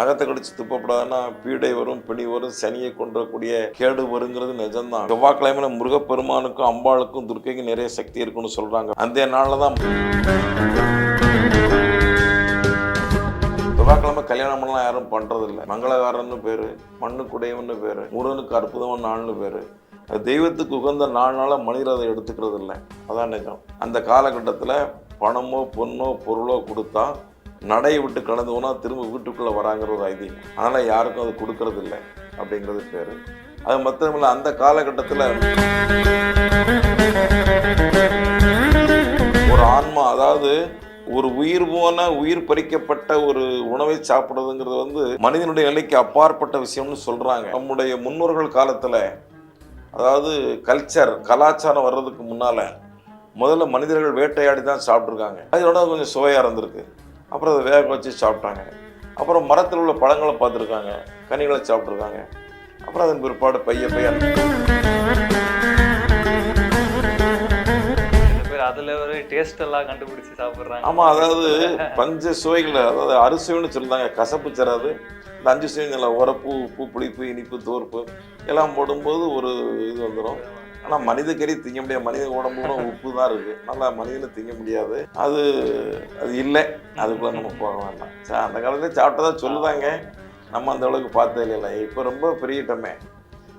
அகத்தை கடிச்சு துப்பப்படாதுன்னா பீடை வரும் பிணி வரும் சனியை கொன்றக்கூடிய கேடு வருங்கிறது நிஜம்தான். செவ்வாய்க்கிழமையில முருகப்பெருமானுக்கும் அம்பாளுக்கும் துர்க்கைக்கும் நிறைய சக்தி இருக்குன்னு சொல்றாங்க. அந்த நாளில் தான் செவ்வாய்க்கிழமை கல்யாணம் பண்ணலாம் யாரும் பண்றதில்ல. மங்களகாரன்னு பேரு மண்ணுக்குடையவன்னு பேரு முருகனுக்கு அற்புதமான நாள்னு பேரு. அது தெய்வத்துக்கு உகந்த நாள்னால மனிதர் அதை எடுத்துக்கிறது இல்லை அதான் நிஜம். அந்த காலகட்டத்தில் பணமோ பொண்ணோ பொருளோ கொடுத்தா நடையை விட்டு கடந்து போனால் திரும்ப வீட்டுக்குள்ளே வராங்கிற ஒரு ஐதீகம். அதனால் யாருக்கும் அது கொடுக்கறது இல்லை அப்படிங்கிறது பேர். அது மற்றமில்ல அந்த காலகட்டத்தில் ஒரு ஆன்மா அதாவது ஒரு உயிர் போன உயிர் பறிக்கப்பட்ட ஒரு உணவை சாப்பிடுறதுங்கிறது வந்து மனிதனுடைய நிலைக்கு அப்பாற்பட்ட விஷயம்னு சொல்கிறாங்க நம்முடைய முன்னோர்கள் காலத்தில் அதாவது கல்ச்சர் கலாச்சாரம் வர்றதுக்கு முன்னால் முதல்ல மனிதர்கள் வேட்டையாடி தான் சாப்பிட்ருக்காங்க அதோட கொஞ்சம் சுவையாக இருந்திருக்கு. அப்புறம் அதை வேக வச்சு சாப்பிட்டாங்க. அப்புறம் மரத்தில் உள்ள பழங்களை பார்த்துருக்காங்க. கனிகளை சாப்பிட்ருக்காங்க அப்புறம் அதன் பிற்பாடு பைய பைய சில பேர் அதுல ஒரு டேஸ்ட் எல்லாம் கண்டுபிடிச்சு சாப்பிடுறாங்க. ஆமாம் அதாவது பஞ்ச சுவைகள் அதாவது அறுசுவைன்னு சொல்லுறாங்க கசப்பு சேராது இந்த அஞ்சு சுவைகள் உரப்பு உப்பு புளிப்பு இனிப்பு தோர்ப்பு எல்லாம் போடும்போது ஒரு இது வந்துடும் ஆனால் மனித கறி திங்க முடியாது. மனித உடம்புல உப்பு தான் இருக்கு. நல்லா மனிதனை திங்க முடியாது. அது அது இல்லை. அதுக்குள்ள நம்ம போக வேண்டாம். சார் அந்த காலத்துல சாப்பிட்டதா சொல்லுதாங்க. நம்ம அந்த அளவுக்கு பார்த்தது இல்லை இப்போ ரொம்ப பெரியட்டமே.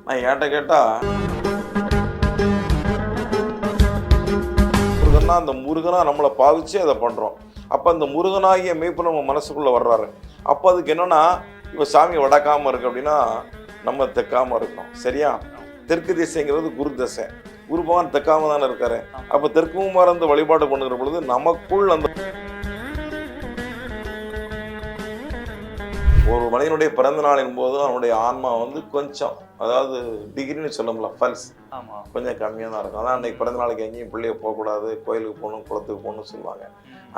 நான் என்கிட்ட கேட்டால் முருகன்னா அந்த முருகனா நம்மளை பாவிச்சு அதை பண்ணுறோம் அப்போ அந்த முருகனாகிய மேய்ப்பு நம்ம மனசுக்குள்ளே வர்றாரு. அப்போ அதுக்கு என்னன்னா இப்போ சாமி வடக்காமல் இருக்கு அப்படின்னா நம்ம தெக்காமல் இருக்கோம் சரியா? தெற்கு திசைங்கிறது குரு தசை. குரு பகவான் தெக்காம தானே இருக்காரு. அப்போ தெற்கும் மறந்து வழிபாடு பண்ணுகிற பொழுது நமக்குள் அந்த ஒரு மனிதனுடைய பிறந்த நாளின் போது அவனுடைய ஆன்மா வந்து கொஞ்சம் அதாவது டிகிரின்னு சொல்லமுல பல்ஸ் ஆமா. கொஞ்சம் கம்மியாக தான் இருக்கும். அதான் அன்னைக்கு பிறந்த நாளைக்கு எங்கேயும் பிள்ளைய போகக்கூடாது கோயிலுக்கு போகணும் குளத்துக்கு போகணும்னு சொல்லுவாங்க.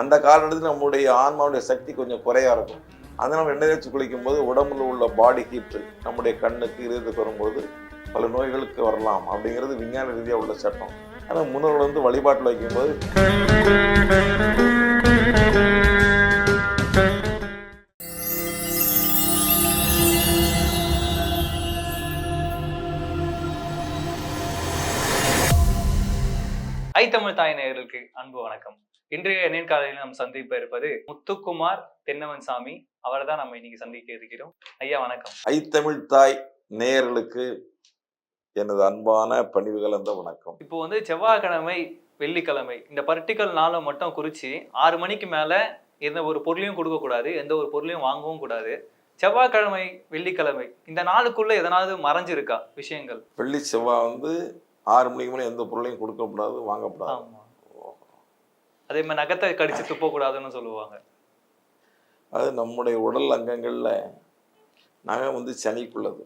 அந்த காலகட்டத்தில் நம்மளுடைய ஆன்மாவுடைய சக்தி கொஞ்சம் குறையா இருக்கும். அதை நம்ம எண்ணெய் தேய்ச்சி குளிக்கும் போது உடம்புல உள்ள பாடி ஹீட்டு நம்முடைய கண்ணுக்கு இருதயத்துக்கு வரும்போது பல நோய்களுக்கு வரலாம் அப்படிங்கிறது விஞ்ஞான ரீதியாக உள்ள சட்டம். ஆனால் முன்னோர்கள் வந்து வழிபாட்டில் வைக்கும்போது ஐ தமிழ் தாய் நேயர்களுக்கு அன்பு வணக்கம். இன்றைய நேர்காலையில் நாம் சந்திப்ப இருப்பது முத்துக்குமார் தென்னவன் சாமி அவரை தான் நம்ம இன்னைக்கு சந்திக்க இருக்கிறோம். ஐயா வணக்கம். ஐத்தமிழ் தாய் நேயர்களுக்கு எனது அன்பான பணிவு கலந்த வணக்கம். இப்போ வந்து செவ்வாய்க்கிழமை வெள்ளிக்கிழமை இந்த பர்டிகுலர் நாளை மட்டும் குறிச்சு ஆறு மணிக்கு மேல எந்த ஒரு பொருளையும் கொடுக்க கூடாது எந்த ஒரு பொருளையும் வாங்கவும் கூடாது. செவ்வாய்க்கிழமை வெள்ளிக்கிழமை இந்த நாளுக்குள்ள எதனாவது மறைஞ்சிருக்கா விஷயங்கள்? வெள்ளி செவ்வாய் வந்து ஆறு மணிக்கு மேலே எந்த பொருளையும் கொடுக்கக்கூடாது வாங்கக்கூடாது அதே மாதிரி நகத்தை கடிச்சு துப்ப கூடாதுன்னு சொல்லுவாங்க. அது நம்முடைய உடல் அங்கங்களில் நகம் வந்து சனிக்குள்ளது.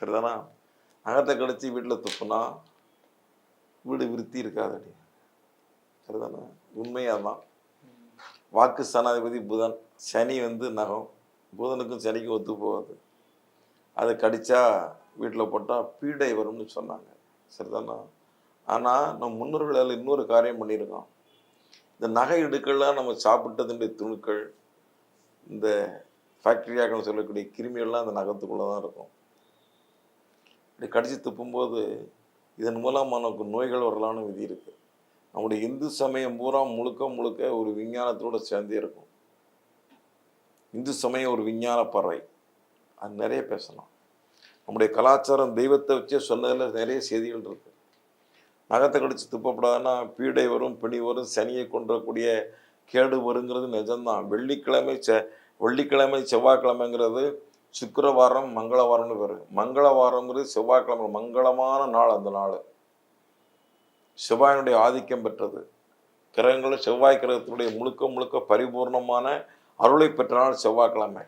சரிதானா? அகத்தை கடிச்சு வீட்டில் துப்புனா வீடு விருத்தி இருக்காது அப்படி சரிதானா? உண்மையாக தான் வாக்கு சனாதிபதி புதன். சனி வந்து நகம். புதனுக்கும் சனிக்கும் ஒத்து போகாது. அதை கடித்தா வீட்டில் போட்டால் பீடை வரும்னு சொன்னாங்க. சரிதானா? ஆனால் நம்ம முன்னோர்களால் இன்னொரு காரியம் பண்ணியிருக்கோம். இந்த நகை இடுக்கள்லாம் நம்ம சாப்பிட்டதுடைய துணுக்கள் இந்த ஃபேக்டரியாக சொல்லக்கூடிய கிருமிகள்லாம் அந்த நகத்துக்குள்ளே தான் இருக்கும். இப்படி கடிச்சு துப்பும்போது இதன் மூலம் நமக்கு நோய்கள் வரலாம்னு விதி இருக்குது நம்முடைய இந்து சமயம் பூரா முழுக்க முழுக்க ஒரு விஞ்ஞானத்தோட சேர்ந்தே இருக்கும். இந்து சமயம் ஒரு விஞ்ஞான பறவை. அது நிறைய பேசலாம். நம்முடைய கலாச்சாரம் தெய்வத்தை வச்சே சொன்னதில் நிறைய செய்திகள் இருக்கு. நகத்தை கடிச்சு துப்பப்படாதுன்னா பீடை வரும் பிணி வரும் சனியை கொன்றக்கூடிய கேடு வருங்கிறது நிஜம்தான். வெள்ளிக்கிழமை செ வெள்ளிக்கிழமை செவ்வாய்க்கிழமைங்கிறது சுக்கரவாரம் மங்களவாரம்னு பேர். மங்களவாரங்கிறது செவ்வாய்க்கிழமை மங்களமான நாள் அந்த நாள். செவ்வாயினுடைய ஆதிக்கம் பெற்றது. கிரகங்களும் செவ்வாய் கிரகத்தினுடைய முழுக்க முழுக்க பரிபூர்ணமான அருளை பெற்ற நாள் செவ்வாய்க்கிழமை.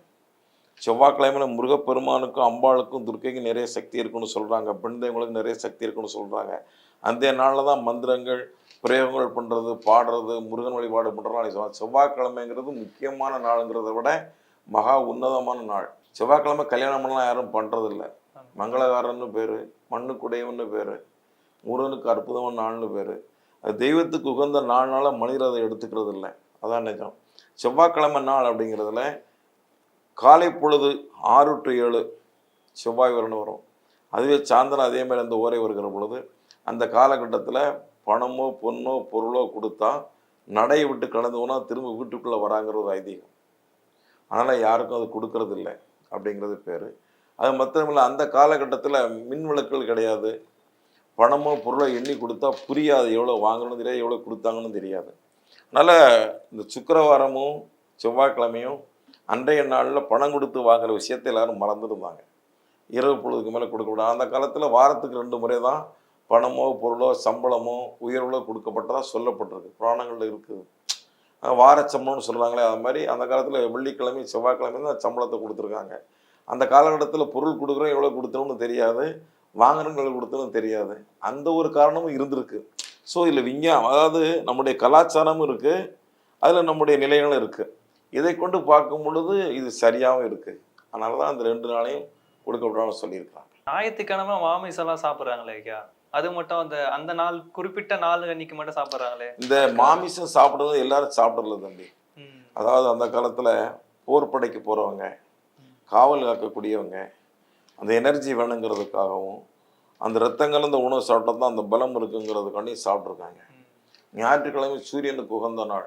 செவ்வாய்க்கிழமையில முருகப்பெருமானுக்கும் அம்பாளுக்கும் துர்க்கைக்கும் நிறைய சக்தி இருக்குன்னு சொல்கிறாங்க பெண் தெய்வங்களுக்கு நிறைய சக்தி இருக்குன்னு சொல்கிறாங்க அந்த நாளில் தான் மந்திரங்கள் பிரயோகங்கள் பண்ணுறது பாடுறது முருகன் வழிபாடு பண்ணுற நாள் சொல்லுவாங்க செவ்வாய்க்கிழமைங்கிறது முக்கியமான நாளுங்கிறத விட மகா உன்னதமான நாள். செவ்வாய்க்கிழமை கல்யாணம் பண்ணலாம் யாரும் பண்ணுறதில்ல மங்களகாரன்னு பேர் மண்ணுக்குடையவன்னு பேர் முருகனுக்கு அற்புதமான நாள்னு பேர். அது தெய்வத்துக்கு உகந்த நாள்னால மனிதர் அதை எடுத்துக்கிறது இல்லை அதான் நிஜம். செவ்வாய்க்கிழமை நாள் அப்படிங்கிறதுல காலை பொழுது ஆறு டு ஏழு செவ்வாய் வரணும் வரும். அதுவே சாயந்தரம் அதே மாதிரி அந்த ஓரை வருகிற பொழுது அந்த காலகட்டத்தில் பணமோ பொண்ணோ பொருளோ கொடுத்தா நடையை விட்டு கடந்து போனால் திரும்ப வீட்டுக்குள்ளே வராங்கிற ஒரு ஐதீகம். அதனால் யாருக்கும் அது கொடுக்கறதில்லை. அப்படிங்கிறது பேர். அது மாத்திரமில்லை அந்த காலகட்டத்தில் மின் விளக்குகள் கிடையாது. பணமோ பொருளோ எண்ணி கொடுத்தா புரியாது எவ்வளோ வாங்கணும் தெரியாது எவ்வளோ கொடுத்தாங்கன்னு தெரியாது. அதனால் இந்த சுக்கரவாரமும் செவ்வாய்க்கிழமையும் அன்றைய நாளில் பணம் கொடுத்து வாங்குற விஷயத்தை எல்லாரும் மறந்துருந்தாங்க இரவு பொழுதுக்கு மேலே கொடுக்கக்கூடாது அந்த காலத்தில் வாரத்துக்கு ரெண்டு முறை தான் பணமோ பொருளோ சம்பளமோ உயர்வுகளோ கொடுக்கப்பட்டதாக சொல்லப்பட்டிருக்கு. புராணங்களில் இருக்குது. வாரச்சம்பளம்னு வார சம்பளம்னு சொல்கிறாங்களே அது மாதிரி அந்த காலத்தில் வெள்ளிக்கிழமை செவ்வாய்க்கிழமை தான் சம்பளத்தை கொடுத்துருக்காங்க. அந்த காலகட்டத்தில் பொருள் கொடுக்குறோம் எவ்வளோ கொடுத்தோம்னு தெரியாது. வாங்குறோம் எவ்வளோ கொடுத்தோம்னு தெரியாது. அந்த ஒரு காரணமும் இருந்திருக்கு. ஸோ இதில் விஞ்ஞானம் அதாவது நம்முடைய கலாச்சாரமும் இருக்குது அதில் நம்முடைய நிலைகளும் இருக்குது இதை கொண்டு பார்க்கும் பொழுது இது சரியாகவும் இருக்குது அதனால தான் அந்த ரெண்டு நாளையும் கொடுக்க விடாமல் சொல்லியிருக்காங்க ஞாயிற்றுக்கிழமை மாமிசெல்லாம் சாப்பிட்றாங்களே ஐயா? அது மட்டும் அந்த அந்த நாள் குறிப்பிட்ட நாள் அன்னைக்கு மட்டும் சாப்பிட்றாங்களே? இந்த மாமிசம் சாப்பிடுறது எல்லாரும் சாப்பிடல தம்பி. அதாவது அந்த காலத்தில் போர் படைக்கு போகிறவங்க காவல் காக்கக்கூடியவங்க அந்த எனர்ஜி வேணுங்கிறதுக்காகவும் அந்த ரத்தம் கலந்த உணவு சாப்பிட்டா தான் அந்த பலம் இருக்குங்கிறதுக்காண்டி சாப்பிட்ருக்காங்க. ஞாயிற்றுக்கிழமை சூரியனுக்கு உகந்த நாள்.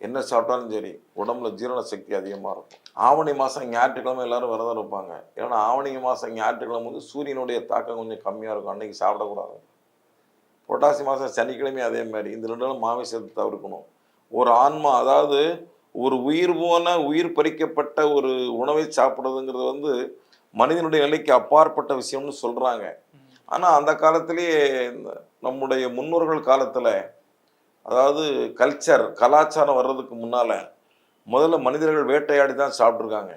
என்ன சாப்பிட்டாலும் சரி உடம்புல ஜீரண சக்தி அதிகமாக இருக்கும். ஆவணி மாதம் ஞாயிற்றுக்கிழமை எல்லாரும் விரதம் இருப்பாங்க. ஏன்னா ஆவணி மாதம் ஞாயிற்றுக்கிழமை வந்து சூரியனுடைய தாக்கம் கொஞ்சம் கம்மியாக இருக்கும். அன்னைக்கு சாப்பிடக்கூடாது புரட்டாசி மாதம் சனிக்கிழமை அதே மாதிரி. இந்த ரெண்டு நாளும் மாமிசத்தை தவிர்க்கணும். ஒரு ஆன்மா அதாவது ஒரு உயிர் போன உயிர் பறிக்கப்பட்ட ஒரு உணவை சாப்பிடுறதுங்கிறது வந்து மனிதனுடைய நிலைக்கு அப்பாற்பட்ட விஷயம்னு சொல்கிறாங்க ஆனால் அந்த காலத்திலேயே இந்த நம்முடைய முன்னோர்கள் காலத்தில் அதாவது கல்ச்சர் கலாச்சாரம் வர்றதுக்கு முன்னால் முதல்ல மனிதர்கள் வேட்டையாடி தான் சாப்பிட்ருக்காங்க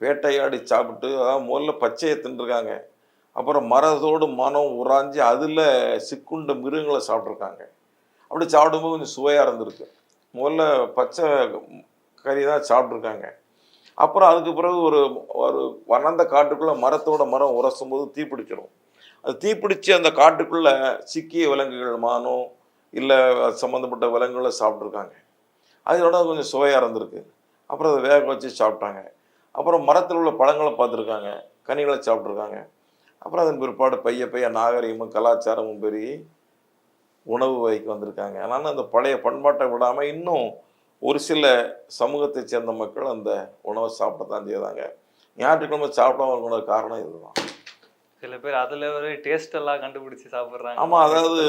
வேட்டையாடி சாப்பிட்டு அதாவது முதல்ல பச்சையை தின்றுருக்காங்க. அப்புறம் மரத்தோடு மனம் உராஞ்சி அதில் சிக்குண்ட மிருகங்களை சாப்பிட்ருக்காங்க அப்படி சாப்பிடும்போது கொஞ்சம் சுவையாக இருந்திருக்கு. முதல்ல பச்சை கறி தான் சாப்பிட்ருக்காங்க அப்புறம் அதுக்கு பிறகு ஒரு ஒரு வனந்த காட்டுக்குள்ளே மரத்தோட மரம் உரசும் போது தீப்பிடிச்சிடும். அது தீப்பிடிச்சு அந்த காட்டுக்குள்ளே சிக்கிய விலங்குகள் மானோ இல்லை சம்மந்தப்பட்ட விலங்குகளை சாப்பிட்ருக்காங்க அதோட கொஞ்சம் சுவையாக இருந்திருக்கு. அப்புறம் அதை வேக வச்சு சாப்பிட்டாங்க. அப்புறம் மரத்தில் உள்ள பழங்களை பார்த்துருக்காங்க. கனிகளை சாப்பிட்ருக்காங்க அப்புறம் அதன் பிற்பாடு பைய பைய நாகரிகமும் கலாச்சாரமும் பெரிய உணவு வகைக்கு வந்திருக்காங்க. அதனால் அந்த பழைய பண்பாட்டை விடாமல் இன்னும் ஒரு சில சமூகத்தை சேர்ந்த மக்கள் அந்த உணவை சாப்பிடத்தான் செய்தாங்க. ஞாயிற்றுக்கிழமை சாப்பிடாம இருக்கிற காரணம் இதுதான். சில பேர் அதுல ஒரு டேஸ்ட் எல்லாம் கண்டுபிடிச்சு சாப்பிடுறாங்க. ஆமாம் அதாவது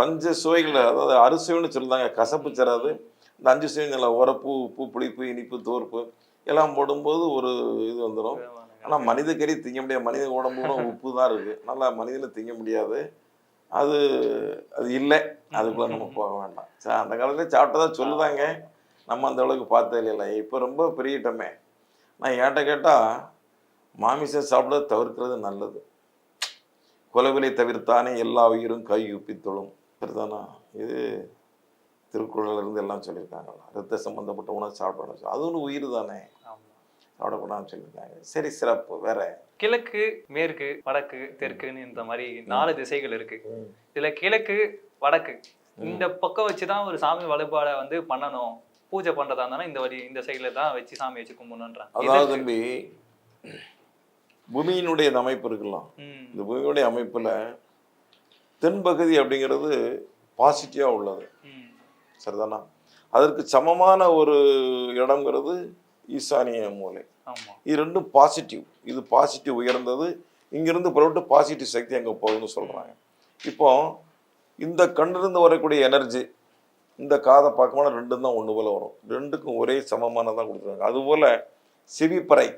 பஞ்ச சுவைகள் அதாவது அறுசுவைன்னு சொல்லுதாங்க கசப்பு சேராது இந்த அஞ்சு சுவை நல்லா உரப்பு உப்பு புளிப்பு இனிப்பு தோர்ப்பு எல்லாம் போடும்போது ஒரு இது வந்துடும் ஆனால் மனித கறி திங்க முடியாது. மனித உடம்புல உப்பு தான் இருக்கு. நல்லா மனிதனை திங்க முடியாது. அது அது இல்லை. அதுக்குள்ள நம்ம போக வேண்டாம். சரி அந்த காலத்துல சாப்பிட்டதா சொல்லுதாங்க. நம்ம அந்த அளவுக்கு பார்த்தது இல்லை இப்போ ரொம்ப பெரியட்டமே. நான் என்கிட்ட கேட்டால் மாமிசம் சாப்பிட தவிர்க்கிறது நல்லது. கொலவிலை தவிர்த்தானே எல்லா உயிரும் கை உப்பித்தொழும் சரிதானா? இது திருக்குறள்ல இருந்து எல்லாம் சொல்லியிருக்காங்களா ரத்த சம்பந்தப்பட்ட உணவு சாப்பிடணும். அது ஒன்று உயிர் தானே. சாப்பிடக்கூடாதுன்னு சொல்லியிருக்காங்க. சரி சிறப்பு. வேற? கிழக்கு மேற்கு வடக்கு தெற்குன்னு இந்த மாதிரி நாலு திசைகள் இருக்கு. இதுல கிழக்கு வடக்கு. இந்த பக்கம் வச்சுதான் ஒரு சாமி வழிபாடை வந்து பண்ணணும். பூஜை பண்றதா இருந்தாலும் இந்த வழி இந்த சைடுல தான் வச்சு சாமி வச்சு கும்பிடணுன்றாங்க. அதாவது தம்பி பூமியினுடைய அமைப்பு இருக்கலாம். இந்த பூமியுடைய அமைப்புல தென்பகுதி அப்படிங்கிறது பாசிட்டிவா உள்ளது. சரிதானா? அதற்கு சமமான ஒரு இடம்ங்கிறது ஈசானிய மூலை. இது ரெண்டும் பாசிட்டிவ் இது பாசிட்டிவ் உயர்ந்தது. இங்கிருந்து புறப்பட்டு பாசிட்டிவ் சக்தி அங்கே போகுதுன்னு சொல்கிறாங்க இப்போ இந்த கண்ணிலிருந்து வரக்கூடிய எனர்ஜி இந்த காதை பார்க்கும்போது ரெண்டும் தான் ஒன்று போல வரும். ரெண்டுக்கும் ஒரே சமமானதாக கொடுத்துருக்காங்க. அதுபோல் செவிப்பறை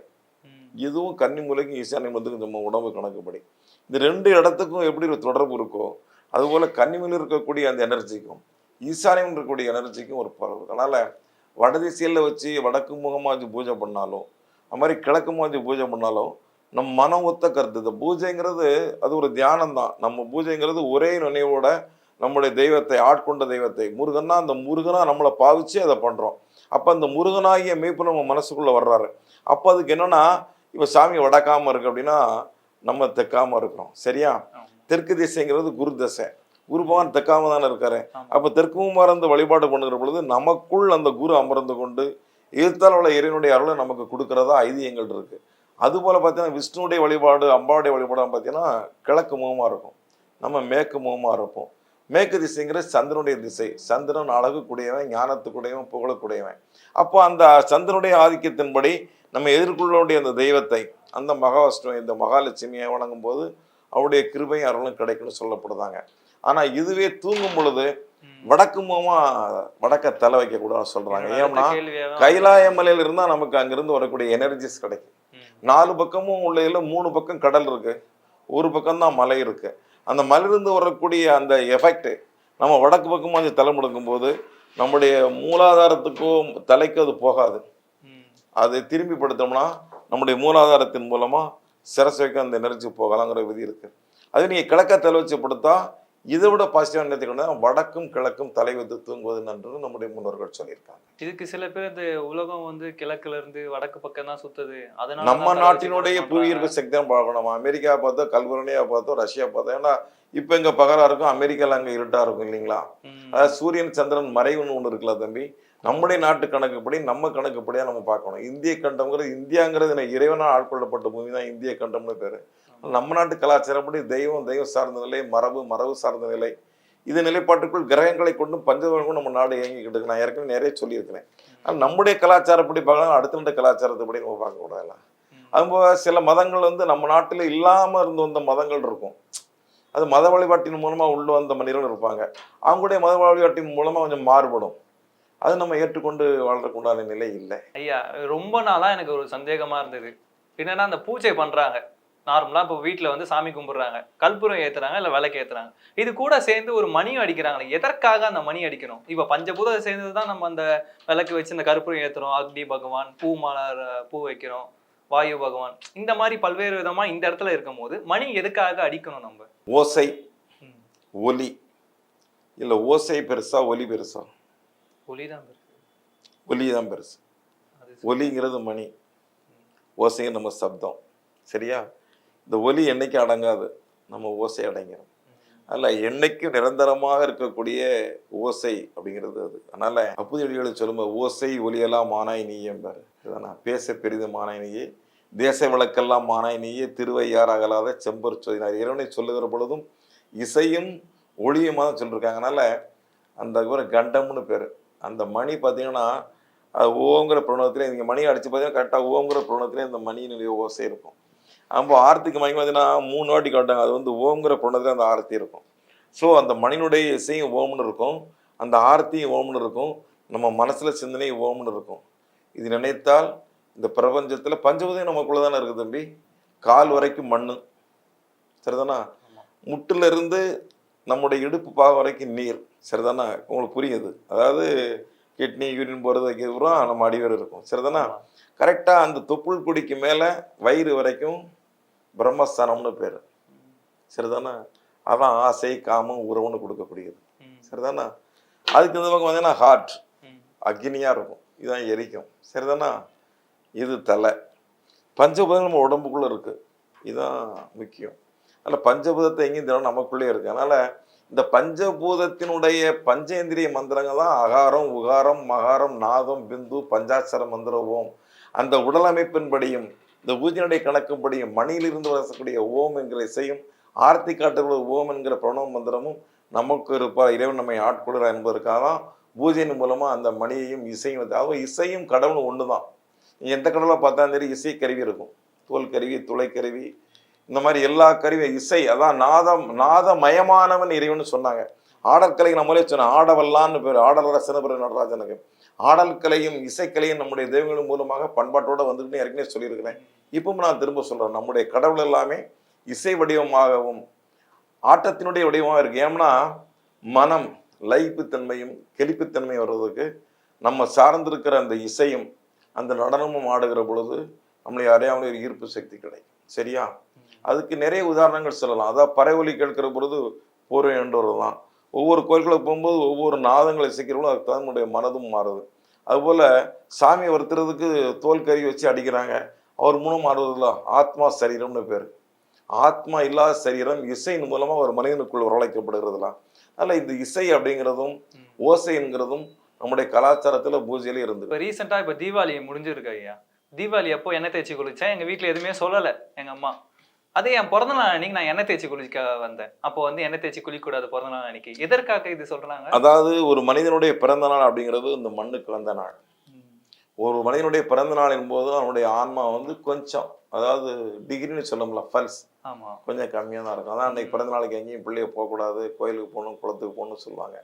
இதுவும் கன்னி மூலைக்கும் ஈசானி மத்துக்கும் நம்ம உடம்பு கணக்குப்படி. இந்த ரெண்டு இடத்துக்கும் எப்படி ஒரு தொடர்பு இருக்கோ அதுபோல் கன்னிமூலையில் இருக்கக்கூடிய அந்த எனர்ஜிக்கும் ஈசானியம் இருக்கக்கூடிய எனர்ஜிக்கும் ஒரு பரவு அதனால் வடதிசையில் வச்சு வடக்கு முகமாக வச்சு பூஜை பண்ணாலும் அது மாதிரி கிழக்கு முகம் வச்சு பூஜை பண்ணாலும் நம் மனம் ஒத்த கருத்து. இந்த பூஜைங்கிறது அது ஒரு தியானம் தான். நம்ம பூஜைங்கிறது ஒரே நினைவோட நம்முடைய தெய்வத்தை ஆட்கொண்ட தெய்வத்தை. முருகன்னா அந்த முருகனாக நம்மளை பாவிச்சு அதை பண்ணுறோம் அப்போ அந்த முருகனாகிய மீட்பு நம்ம மனசுக்குள்ளே வர்றாரு. அப்போ அதுக்கு என்னென்னா இப்போ சாமி வடக்காம இருக்கு அப்படின்னா நம்ம தெக்காம இருக்கிறோம். சரியா. தெற்கு திசைங்கிறது குரு தசை. குரு பகவான் தெக்காம தானே இருக்காரு. அப்போ தெற்கும் மறந்து வழிபாடு பண்ணுகிற பொழுது நமக்குள் அந்த குரு அமர்ந்து கொண்டு எதிர்த்தால் உள்ள இறைவனுடைய அருளை நமக்கு கொடுக்கறதா ஐதியங்கள் இருக்கு. அதுபோல பார்த்தீங்கன்னா விஷ்ணுவுடைய வழிபாடு அம்பாவுடைய வழிபாடு பார்த்தீங்கன்னா கிழக்கு முகமாக இருக்கும். நம்ம மேற்கு முகமாக இருப்போம். மேற்கு திசைங்கிறது சந்திரனுடைய திசை. சந்திரன் அழகுக்குடையவன் ஞானத்துக்குடையவன் புகழக்கூடியவன். அப்போ அந்த சந்திரனுடைய ஆதிக்கத்தின்படி நம்ம எதிர்கொள்ளக்கூடிய அந்த தெய்வத்தை அந்த மகாவிஷ்ணு இந்த மகாலட்சுமியை வணங்கும் போது அவருடைய கிருபையும் அருளும் கிடைக்கும்னு சொல்லப்படுதாங்க. ஆனா இதுவே தூங்கும் பொழுது. வடக்கு முகமா வடக்க தலை வைக்க கூடாதுன்னு சொல்றாங்க. ஏன்னா கைலாய மலையில இருந்தா நமக்கு அங்கிருந்து வரக்கூடிய எனர்ஜிஸ் கிடைக்கும். நாலு பக்கமும் உள்ள மூணு பக்கம் கடல் இருக்கு. ஒரு பக்கம் தான் மலை இருக்கு. அந்த மலையிலிருந்து வரக்கூடிய அந்த எஃபெக்ட் நம்ம வடக்கு பக்கமா வந்து தலை முடக்கும் போது நம்முடைய மூலாதாரத்துக்கும் தலைக்கும் அது போகாது. அது திரும்பி படுத்தோம்னா நம்முடைய மூலாதாரத்தின் மூலமா சிரசு வைக்க அந்த எனர்ஜி போகலாங்கிற விதி இருக்கு அது நீங்க கிழக்க தலை வச்சு படுத்தா இதை விட பாசிட்டிவ் என்னத்தை கொண்டு வடக்கும் கிழக்கும் தலை வைத்து தூங்குவது நன்று நம்முடைய முன்னோர்கள் சொல்லியிருக்காங்க. இதுக்கு சில பேர் இந்த உலகம் வந்து கிழக்குல இருந்து வடக்கு பக்கம் தான் சுத்துது. அதனால நம்ம நாட்டினுடைய புவியீர்ப்பு. சக்தி தான் பார்க்கணும். அமெரிக்கா பார்த்தோம் கல்பரனியா பார்த்தோம் ரஷ்யா பார்த்தோம் ஏன்னா இப்போ இங்க பகலா இருக்கும் அமெரிக்கால அங்க இருட்டா இருக்கும் இல்லைங்களா. அதாவது சூரியன் சந்திரன் மறைவுன்னு ஒன்று இருக்குல்ல தம்பி? நம்முடைய நாட்டு கணக்குப்படி நம்ம கணக்குப்படியா நம்ம பார்க்கணும். இந்திய கண்டம்ங்கிறது இந்தியாங்கிறது இறைவனால் ஆட்கொள்ளப்பட்ட பூமி தான் இந்திய கண்டம்னு பேரு. நம்ம நாட்டு கலாச்சாரப்படி தெய்வம் தெய்வம் சார்ந்த நிலை மரபு மரபு சார்ந்த நிலை இது நிலைப்பாட்டுக்குள் கிரகங்களை கொண்டும் பஞ்சவர்களும் நம்ம நாடு இயங்கிக்கிட்டு இருக்கு. நான் ஏற்கனவே நிறைய சொல்லியிருக்கிறேன். ஆனால் நம்முடைய கலாச்சாரப்படி பார்க்கலாம் அடுத்த நாட்டு கலாச்சாரத்தைப்படி நம்ம பார்க்க கூடாதுல்ல அதுபோல சில மதங்கள் வந்து நம்ம நாட்டில் இல்லாம இருந்து வந்த மதங்கள் இருக்கும். அது மத வழிபாட்டின் மூலமா உள்ள வந்த மனிதர்கள் இருப்பாங்க. அவங்களுடைய மத வழிபாட்டின் மூலமா கொஞ்சம் மாறுபடும். அது நம்ம ஏற்றுக்கொண்டு வாழ்றதுக்குண்டான நிலை இல்லை. ஐயா ரொம்ப நாளா எனக்கு ஒரு சந்தேகமா இருந்தது. என்னன்னா அந்த பூஜை பண்றாங்க. நார்மலா இப்போ வீட்ல வந்து சாமி கும்பிடுறாங்க. கற்பூரம் ஏத்துறாங்க இல்ல விளக்கு ஏத்துறாங்க. இது கூட சேர்ந்து ஒரு மணி அடிக்கிறாங்க எதற்காக அந்த மணி அடிக்கணும் இப்ப பஞ்சபூதம் சேர்ந்து தான் நம்ம அந்த விளக்கு வச்சு இந்த கற்பூரம் ஏத்துறோம். அக்னி பகவான் பூ மலர் பூ வைக்கிறோம் வாயு பகவான். இந்த மாதிரி பல்வேறு விதமா இந்த இடத்துல இருக்கும் போது மணி எதுக்காக அடிக்கணும் நம்ம? ஓசை. ஒலி. இல்ல ஓசை பெருசா ஒலி பெருசா? ஒளிதான் இருக்கு ஒலி தான் பெருசு ஒலிங்கிறது மணி. ஓசைங்க நம்ம சப்தம். சரியா? இந்த ஒலி என்னைக்கு அடங்காது? நம்ம ஓசை அடங்கிடும் அதில் என்னைக்கும் நிரந்தரமாக இருக்கக்கூடிய ஓசை அப்படிங்கிறது அது. அதனால அப்புதியடிகளை சொல்லும்போது ஓசை ஒலியெல்லாம் மானாய் நீயம்பார் இதுதானா பேச பெரிது மானாய் நீயே. தேச விளக்கெல்லாம் மானாய் நீயே. திருவையார் அகலாத செம்பர் சொதினார் இறைவனை சொல்லுகிற பொழுதும் இசையும் ஒளியுமாக தான் சொல்லியிருக்காங்க அதனால் அந்த ஒரு கண்டம்னு பேர். அந்த மணி பார்த்தீங்கன்னா அது ஓங்கிற பிரணவத்திலே நீங்கள் மணி அடிச்சு பார்த்தீங்கன்னா கரெக்டாக ஓங்கிற பிரணவத்திலே இந்த மணியினுடைய ஓசை இருக்கும். அப்போ ஆர்த்திக்கு மணி பார்த்தீங்கன்னா மூணு வாட்டி காட்டாங்க அது வந்து ஓங்கிற பிரணவத்திலே அந்த ஆரத்தி இருக்கும். ஸோ அந்த மணியினுடைய இசையும் ஓம்னு இருக்கும். அந்த ஆரத்தியும் ஓம்னு இருக்கும். நம்ம மனசுல சிந்தனையும் ஓம்னு இருக்கும். இது நினைத்தால் இந்த பிரபஞ்சத்தில் பஞ்சபூதம் நமக்குள்ள தானே இருக்குது தம்பி? கால் வரைக்கும் மண்ணு. சரிதானா? ஆமா. முட்டுல இருந்து நம்முடைய இடுப்பு பாகம் வரைக்கும் நீர். சரிதானா? உங்களுக்கு புரியுது? அதாவது கிட்னி யூரின் போகிறது வைக்கிறதும் நம்ம அடிவேர் இருக்கும். சரிதானா. கரெக்டாக அந்த தொப்புள் குடிக்கு மேலே வயிறு வரைக்கும் பிரம்மஸ்தானம்னு பேர். சரிதானா? அதான் ஆசை காமம் உறவுன்னு கொடுக்கக்கூடியது. சரிதானா? அதுக்கு இந்த பக்கம் பார்த்தீங்கன்னா ஹார்ட். அக்னியாக இருக்கும். இதான் எரிக்கும். சரிதானா? இது தலை. பஞ்சபூதம் நம்ம உடம்புக்குள்ளே இருக்கு. இதுதான் முக்கியம். அதில் பஞ்சபூதத்தை எங்கேயும் தவிர நமக்குள்ளே இருக்கு. அதனால இந்த பஞ்சபூதத்தினுடைய பஞ்சேந்திரிய மந்திரங்கள் தான் அகாரம் உகாரம் மகாரம் நாதம் பிந்து பஞ்சாட்சர மந்திர ஓம் அந்த உடல் அமைப்பின்படியும் இந்த பூஜையினுடைய கணக்குப்படியும் மணியிலிருந்து வரக்கூடிய ஓம் என்கிற இசையும் ஆர்த்தி காட்டுகிற ஓம் என்கிற பிரணவ மந்திரமும் நமக்கு இருப்பார் இறைவன் நம்மை ஆட்கொள்கிறார் என்பதற்காக தான் பூஜையின் மூலமாக அந்த மணியையும் இசையும் அதாவது இசையும் கடவுளும் ஒன்று தான் எந்த கடவுளை பார்த்தாலும் சரி இசை கருவி இருக்கும். தோல் கருவி துளை கருவி இந்த மாதிரி எல்லா கருவியும் இசை. அதான் நாதம் நாதமயமானவன் இறைவன் சொன்னாங்க. ஆடல் கலை நம்மளே சொன்னோம் ஆடவல்லான்னு பேர் ஆடலரசன பேர் நடராஜனுக்கு ஆடல் கலையும் இசைக்கலையும் நம்முடைய தெய்வங்களின் மூலமாக பண்பாட்டோட வந்துட்டு ஏற்கனவே சொல்லியிருக்கிறேன். இப்பவும் நான் திரும்ப சொல்றேன் நம்முடைய கடவுள் எல்லாமே இசை வடிவமாகவும் ஆட்டத்தினுடைய வடிவமாக இருக்கு. ஏன்னா மனம் லயிப்புத்தன்மையும் கெளிப்புத்தன்மையும் வர்றதுக்கு நம்ம சார்ந்திருக்கிற அந்த இசையும் அந்த நடனமும் ஆடுகிற பொழுது நம்மளை அறியாமலே ஒரு ஈர்ப்பு சக்தி கிடைக்கும். சரியா? அதுக்கு நிறைய உதாரணங்கள் சொல்லலாம். அதாவது பறைவொலி கேட்கிற பொழுது போர்வை என்று வரலாம் ஒவ்வொரு கோயில்களுக்கு போகும்போது ஒவ்வொரு நாதங்களை இசைக்கிறவங்களும் அதுக்கு தான் நம்முடைய மனதும் மாறுது. அதுபோல சாமியை வருத்துறதுக்கு தோல் கறி வச்சு அடிக்கிறாங்க. அவர் மூலம் ஆடுவதில்ல ஆத்மா சரீரம்னு பேர். ஆத்மா இல்லாத சரீரம் இசையின் மூலமா ஒரு மனிதனுக்குள் வரவழைக்கப்படுகிறதுலாம் அதனால இந்த இசை அப்படிங்கிறதும் ஓசை என்கிறதும் நம்முடைய கலாச்சாரத்துல பூஜையில இருந்து இப்போ ரீசெண்டாக இப்போ தீபாவளி முடிஞ்சிருக்கு ஐயா. தீபாவளி அப்போ எண்ணெய் தேய்ச்சி குளிச்சேன். எங்கள் வீட்டில் எதுவுமே சொல்லலை. எங்கள் அம்மா. அதே என் பிறந்த நாள் அன்னைக்கு நான் எண்ணெய் தேய்ச்சி குளிக்க வந்தேன். அப்போ வந்து எண்ணெய் தேய்ச்சி குளிக்கக்கூடாது பிறந்த நாள் அன்னைக்கு. எதற்காக இது சொல்றாங்க? அதாவது ஒரு மனிதனுடைய பிறந்த நாள் அப்படிங்கிறது இந்த மண்ணுக்கு வந்த நாள். ஒரு மனிதனுடைய பிறந்த நாள் என்போது அவனுடைய ஆன்மா வந்து கொஞ்சம் அதாவது டிகிரின்னு சொல்லமுல பல்ஸ் ஆமா. கொஞ்சம் கம்மியாக தான் இருக்கும். அதான் அன்னைக்கு பிறந்த நாளைக்கு எங்கேயும் பிள்ளைய போகக்கூடாது கோயிலுக்கு போகணும் குளத்துக்கு போகணும்னு சொல்லுவாங்க.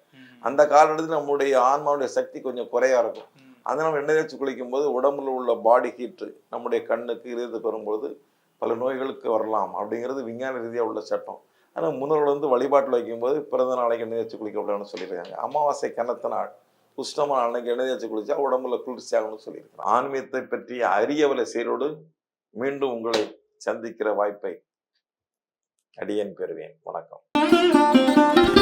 அந்த காலகட்டத்தில் நம்முடைய ஆன்மாவுடைய சக்தி கொஞ்சம் குறையா இருக்கும். ம். அதை நம்ம எண்ணெய் தேய்ச்சி குளிக்கும் போது உடம்புல உள்ள பாடி ஹீட்டு நம்முடைய கண்ணுக்கு இதயத்துக்கு வரும்போது பல நோய்களுக்கு வரலாம் அப்படிங்கிறது விஞ்ஞான ரீதியாக உள்ள சட்டம். ஆனால் முன்னோர்கள் வந்து வழிபாட்டில் வைக்கும்போது பிறந்த நாளைக்கு எண்ணெய் வச்சு குளிக்க சொல்லியிருக்காங்க. அமாவாசை கனத்த நாள் உஷ்ணமான அன்னைக்கு எண்ணெய் வச்சு குளிச்சா உடம்புல குளிர்ச்சியாகும்னு சொல்லியிருக்காங்க ஆன்மீகத்தை பற்றிய அரியவலை செயலோடு மீண்டும் உங்களை சந்திக்கிற வாய்ப்பை அடியேன் பெறுவேன். வணக்கம்.